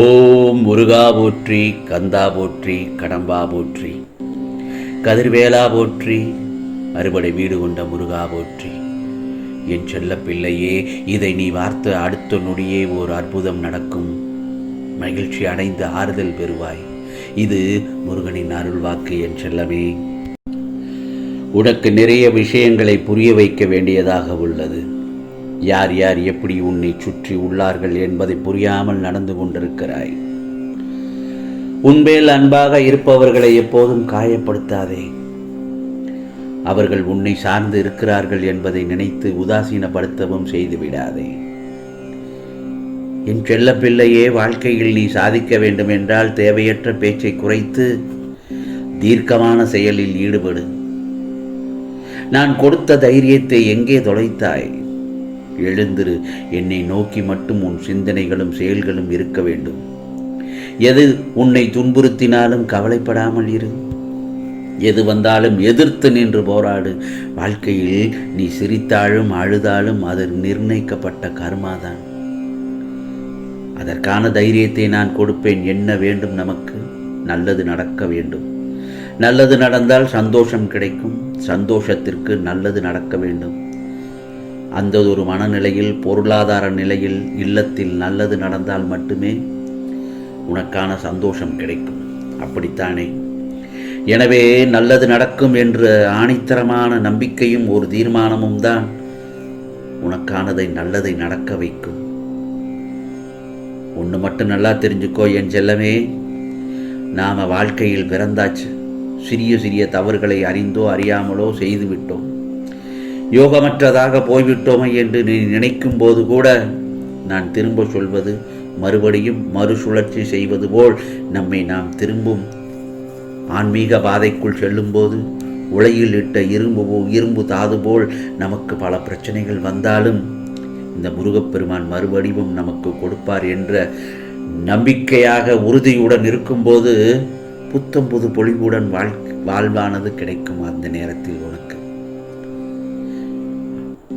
ஓம் முருகா போற்றி கந்தா போற்றி கடம்பா போற்றி கதிர்வேலா போற்றி அறுபடை வீடு கொண்ட முருகா போற்றி. என் செல்ல பிள்ளையே இதை நீ வார்த்த அடுத்த நொடியே ஓர் அற்புதம் நடக்கும். மகிழ்ச்சி அடைந்து ஆறுதல் பெறுவாய். இது முருகனின் அருள் வாக்கு என் செல்லமே. உனக்கு நிறைய விஷயங்களை புரிய வைக்க வேண்டியதாக உள்ளது. யார் யார் எப்படி உன்னை சுற்றி உள்ளார்கள் என்பதை புரியாமல் நடந்து கொண்டிருக்கிறாய். உன்மேல் அன்பாக இருப்பவர்களை எப்போதும் காயப்படுத்தாதே. அவர்கள் உன்னை சார்ந்து இருக்கிறார்கள் என்பதை நினைத்து உதாசீனப்படுத்தவும் செய்துவிடாதே என் செல்ல பிள்ளையே வாழ்க்கையில் நீ சாதிக்க வேண்டும் என்றால் தேவையற்ற பேச்சை குறைத்து தீர்க்கமான செயலில் ஈடுபடு. நான் கொடுத்த தைரியத்தை எங்கே தொலைத்தாய்? எழுந்திரு. என்னை நோக்கி மட்டும் உன் சிந்தனைகளும் செயல்களும் இருக்க வேண்டும். எது உன்னை துன்புறுத்தினாலும் கவலைப்படாமல் இரு. எது வந்தாலும் எதிர்த்து நின்று போராடு. வாழ்க்கையில் நீ சிரித்தாலும் அழுதாலும் அது நிர்ணயிக்கப்பட்ட கர்மாதான். அதற்கான தைரியத்தை நான் கொடுப்பேன். என்ன வேண்டும் நமக்கு? நல்லது நடக்க வேண்டும். நல்லது நடந்தால் சந்தோஷம் கிடைக்கும். சந்தோஷத்திற்கு நல்லது நடக்க வேண்டும். அந்த ஒரு மனநிலையில் பொருளாதார நிலையில் இல்லத்தில் நல்லது நடந்தால் மட்டுமே உனக்கான சந்தோஷம் கிடைக்கும். அப்படித்தானே? எனவே நல்லது நடக்கும் என்ற ஆணித்தரமான நம்பிக்கையும் ஒரு தீர்மானமும் தான் உனக்கானதை நல்லதை நடக்க வைக்கும். ஒன்று மட்டும் நல்லா தெரிஞ்சுக்கோ என் செல்லமே. நாம் வாழ்க்கையில் பிறந்தாச்சு. சிறிய சிறிய தவறுகளை அறிந்தோ அறியாமலோ செய்துவிட்டோம் யோகமற்றதாக போய்விட்டோமே என்று நீ நினைக்கும் போது கூட நான் திரும்ப சொல்வது மறுபடியும் மறுசுழற்சி செய்வது போல் நம்மை நாம் திரும்பும். ஆன்மீக பாதைக்குள் செல்லும்போது உலையில் இட்ட இரும்பு போ- இரும்பு தாது போல் நமக்கு பல பிரச்சனைகள் வந்தாலும் இந்த முருகப்பெருமான் மறுவடிவும் நமக்கு கொடுப்பார் என்ற நம்பிக்கையாக உறுதியுடன் இருக்கும்போது புத்தம் புது பொழிவுடன் வாழ் வாழ்வானது கிடைக்கும் அந்த நேரத்தில் உனக்கு.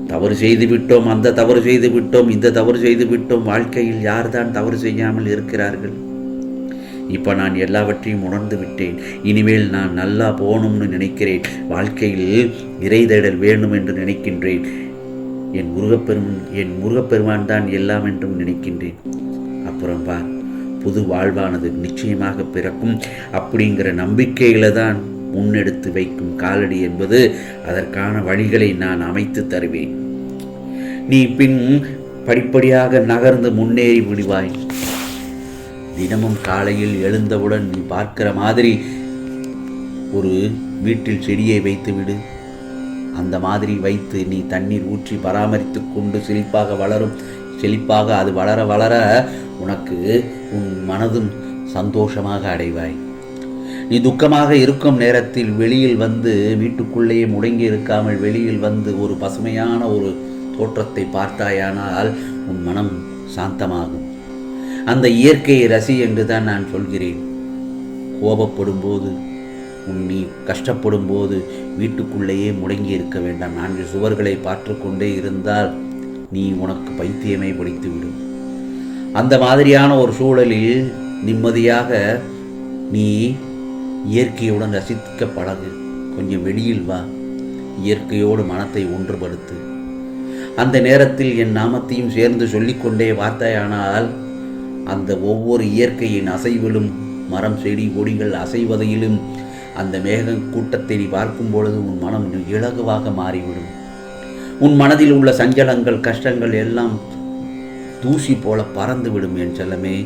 தவறு செய்து விட்டோம் அந்த தவறு செய்து விட்டோம் இந்த தவறு செய்து விட்டோம் வாழ்க்கையில் யார்தான் தவறு செய்யாமல் இருக்கிறார்கள்? இப்போ நான் எல்லாவற்றையும் உணர்ந்து விட்டேன். இனிமேல் நான் நல்லா போகணும்னு நினைக்கிறேன். வாழ்க்கையில் இறைதேடல் வேண்டும் என்று நினைக்கின்றேன். என் முருகப்பெரும் என் முருகப்பெருமான் தான் எல்லாம் என்றும் நினைக்கின்றேன். அப்புறம் பார் புது வாழ்வானது நிச்சயமாக பிறக்கும். அப்படிங்கிற நம்பிக்கையில தான் முன்னெடுத்து வைக்கும் காலடி என்பது அதற்கான வழிகளை நான் அமைத்து தருவேன். நீ பின் படிப்படியாக நகர்ந்து முன்னேறி விடுவாய். தினமும் காலையில் எழுந்தவுடன் நீ பார்க்கிற மாதிரி ஒரு வீட்டில் செடியை வைத்து விடு. அந்த மாதிரி வைத்து நீ தண்ணீர் ஊற்றி பராமரித்து கொண்டு செழிப்பாக வளரும். செழிப்பாக அது வளர வளர உனக்கு உன் மனதும் சந்தோஷமாக அடைவாய். நீ துக்கமாக இருக்கும் நேரத்தில் வெளியில் வந்து வீட்டுக்குள்ளேயே முடங்கி இருக்காமல் வெளியில் வந்து ஒரு பசுமையான ஒரு தோற்றத்தை பார்த்தாயானால் உன் மனம் சாந்தமாகும். அந்த இயற்கையை ரசி என்று தான் நான் சொல்கிறேன். கோபப்படும் போது உன் நீ கஷ்டப்படும் போது வீட்டுக்குள்ளேயே முடங்கி இருக்க வேண்டாம். நான்கு சுவர்களை பார்த்து கொண்டே இருந்தால் நீ உனக்கு பைத்தியமே பிடித்துவிடும். அந்த மாதிரியான ஒரு சூழலில் நிம்மதியாக நீ இயற்கையுடன் ரசிக்க பழகு. கொஞ்சம் வெளியில் வா. இயற்கையோடு மனத்தை ஒன்றுபடுத்து. அந்த நேரத்தில் என் நாமத்தையும் சேர்ந்து சொல்லிக்கொண்டே வார்த்தையானால் அந்த ஒவ்வொரு இயற்கையின் அசைவிலும் மரம் செடி கொடிகள் அசைவதையிலும் அந்த மேக கூட்டத்தை நீ பார்க்கும் பொழுது உன் மனம் இலகுவாக மாறிவிடும். உன் மனதில் உள்ள சஞ்சலங்கள் கஷ்டங்கள் எல்லாம் தூசி போல பறந்துவிடும் என் செல்லமே.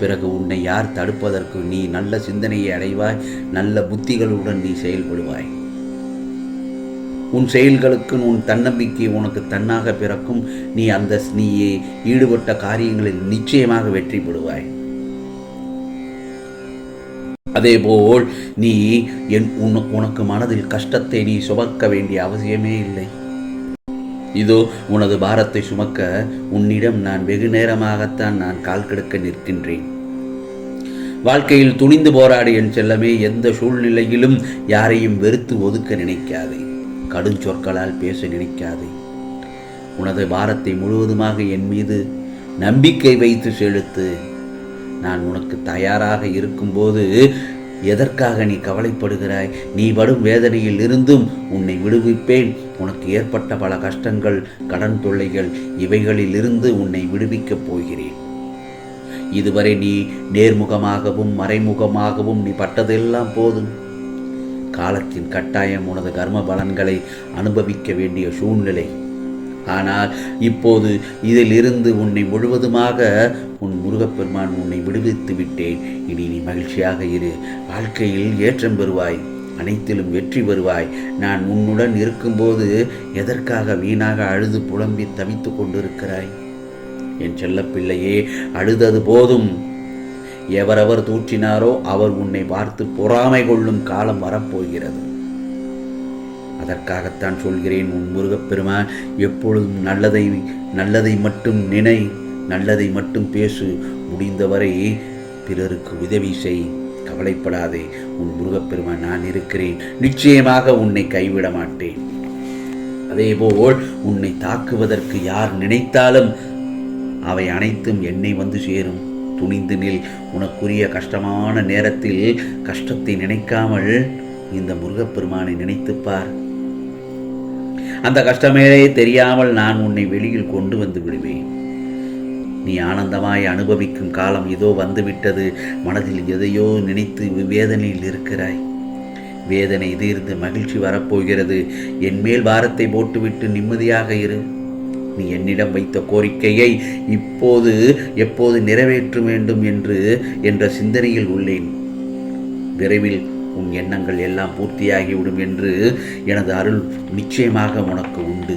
பிறகு உன்னை யார் தடுப்பதற்கு நீ நல்ல சிந்தனையை அடைவாய் நல்ல புத்திகளுடன் நீ செயல்படுவாய். உன் செயல்களுக்கு உன் தன்னம்பிக்கை உனக்கு தன்னாக பிறக்கும். நீ அந்த நீ ஈடுபட்ட காரியங்களில் நிச்சயமாக வெற்றி பெறுவாய். அதேபோல் நீ என் உனக்கு உனக்கு மனதில் கஷ்டத்தை நீ சுமக்க வேண்டிய அவசியமே இல்லை. இதோ உனது பாரத்தை சுமக்க உன்னிடம் நான் வெகு நேரமாகத்தான் நான் கால் கெடுக்க நிற்கின்றேன். வாழ்க்கையில் துணிந்து போராடு என் செல்லமே எந்த சூழ்நிலையிலும் யாரையும் வெறுத்து ஒதுக்க நினைக்காதே. கடும் சொற்களால் பேச நினைக்காதே. உனது பாரத்தை முழுவதுமாக என் மீது நம்பிக்கை வைத்து செலுத்து. நான் உனக்கு தயாராக இருக்கும்போது எதற்காக நீ கவலைப்படுகிறாய்? நீ படும் வேதனையில் இருந்தும் உன்னை விடுவிப்பேன். உனக்கு ஏற்பட்ட பல கஷ்டங்கள் கடன் தொல்லைகள் இவைகளில் இருந்து உன்னை விடுவிக்கப் போகிறேன். இதுவரை நீ நேர்முகமாகவும் மறைமுகமாகவும் நீ பட்டதெல்லாம் போதும். காலத்தின் கட்டாயம் உனது கர்ம பலன்களை அனுபவிக்க வேண்டிய சூழ்நிலை. ஆனால் இப்போது இதிலிருந்து உன்னை முழுவதுமாக உன் முருகப்பெருமான் உன்னை விடுவித்து விட்டேன். இனி நீ மகிழ்ச்சியாக இரு. வாழ்க்கையில் ஏற்றம் பெறுவாய். அனைத்திலும் வெற்றி பெறுவாய். நான் உன்னுடன் இருக்கும்போது எதற்காக வீணாக அழுது புலம்பி தவித்து கொண்டிருக்கிறாய்? என் செல்லப்பிள்ளையே அழுதது போதும். எவரவர் தூற்றினாரோ அவர் உன்னை பார்த்து பொறாமை கொள்ளும் காலம் வரப்போகிறது. அதற்காகத்தான் சொல்கிறேன் உன் முருகப்பெருமான் எப்பொழுதும் நல்லதை நல்லதை மட்டும் நினை நல்லதை மட்டும் பேசு. முடிந்தவரை பிறருக்கு உதவி செய். கவலைப்படாதே. உன் முருகப்பெருமான் நான் இருக்கிறேன். நிச்சயமாக உன்னை கைவிட மாட்டேன். அதேபோல் உன்னை தாக்குவதற்கு யார் நினைத்தாலும் அவை அனைத்தும் என்னை வந்து சேரும். துணிந்து நில். உனக்குரிய கஷ்டமான நேரத்தில் கஷ்டத்தை நினைக்காமல் இந்த முருகப்பெருமானை நினைத்துப்பார் அந்த கஷ்டமே தெரியாமல் நான் உன்னை வெளியில் கொண்டு வந்து விடுவேன். நீ ஆனந்தமாய் அனுபவிக்கும் காலம் இதோ வந்துவிட்டது. மனதில் எதையோ நினைத்து வேதனையில் இருக்கிறாய். வேதனை தீர்ந்து மகிழ்ச்சி வரப்போகிறது. என் மேல் பாரத்தை போட்டுவிட்டு நிம்மதியாக இரு. நீ என்னிடம் வைத்த கோரிக்கையை இப்போது எப்போது நிறைவேற்ற வேண்டும் என்று என்ற சிந்தனையில் உள்ளேன். விரைவில் உன் எண்ணங்கள் எல்லாம் பூர்த்தியாகிவிடும் என்று எனது அருள் நிச்சயமாக உனக்கு உண்டு.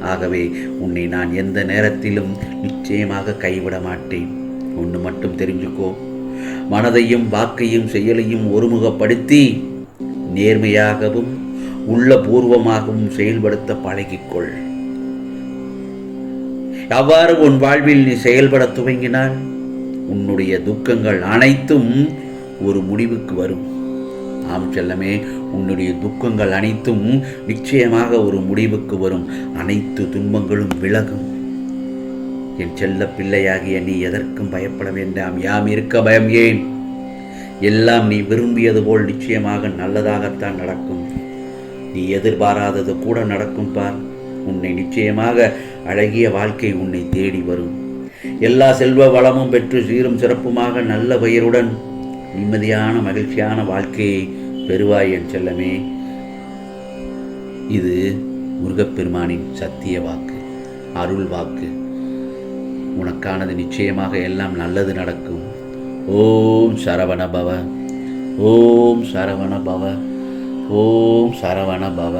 ஆகவே உன்னை நான் எந்த நேரத்திலும் நிச்சயமாக கைவிட மாட்டேன். ஒன்று மட்டும் தெரிஞ்சுக்கோ. மனதையும் வாக்கையும் செயலையும் ஒருமுகப்படுத்தி நேர்மையாகவும் உள்ள பூர்வமாகவும் செயல்படுத்த பழகிக்கொள். அவ்வாறு உன் வாழ்வில் நீ செயல்பட துவங்கினால் உன்னுடைய துக்கங்கள் அனைத்தும் ஒரு முடிவுக்கு வரும். ஆம் செல்லமே உன்னுடைய துக்கங்கள் அனைத்தும் நிச்சயமாக ஒரு முடிவுக்கு வரும். அனைத்து துன்பங்களும் விலகும். என் செல்ல பிள்ளையாகிய நீ எதற்கும் பயப்பட வேண்டாம். யாம் இருக்க பயம் ஏன்? எல்லாம் நீ விரும்பியது போல் நிச்சயமாக நல்லதாகத்தான் நடக்கும். நீ எதிர்பாராதது கூட நடக்கும் பார். உன்னை நிச்சயமாக அழகிய வாழ்க்கை உன்னை தேடி வரும். எல்லா செல்வ வளமும் பெற்று சீரும் சிறப்புமாக நல்ல பெயருடன் நிம்மதியான மகிழ்ச்சியான வாழ்க்கையை பெறுவாய் என் செல்லமே. இது முருகப்பெருமானின் சத்திய வாக்கு அருள் வாக்கு. உனக்கானது நிச்சயமாக எல்லாம் நல்லது நடக்கும். ஓம் சரவண பவ ஓம் சரவண பவ ஓம் சரவண பவ.